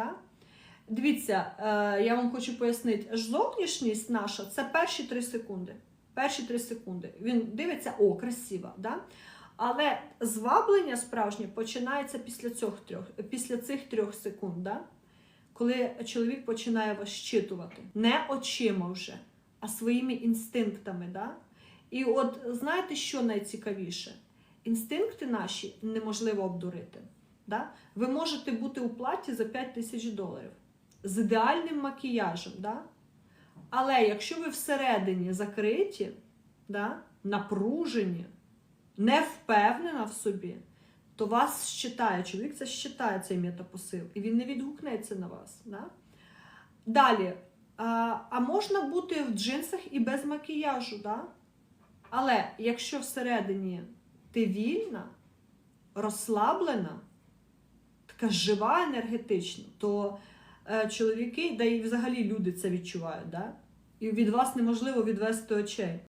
Да? Дивіться, е, я вам хочу пояснити, зовнішність наша це перші 3 секунди. Перші 3 секунди. Він дивиться, о, красиво. Да? Але зваблення справжнє починається після цих трьох, після цих трьох секунд. Да? Коли чоловік починає вас щитувати. Не очима вже, а своїми інстинктами. Да? І от знаєте, що найцікавіше? Інстинкти наші неможливо обдурити. Да? Ви можете бути у платі за 5 тисяч доларів з ідеальним макіяжем. Да? Але якщо ви всередині закриті, да? напружені, не впевнена в собі, то вас щитає, чоловік це щитає цей метапосил, і він не відгукнеться на вас. Да? Далі, а, а можна бути в джинсах і без макіяжу, да? але якщо всередині ти вільна, розслаблена, така жива енергетично, то е, чоловіки, да і взагалі люди це відчувають. Да? І від вас неможливо відвести очей.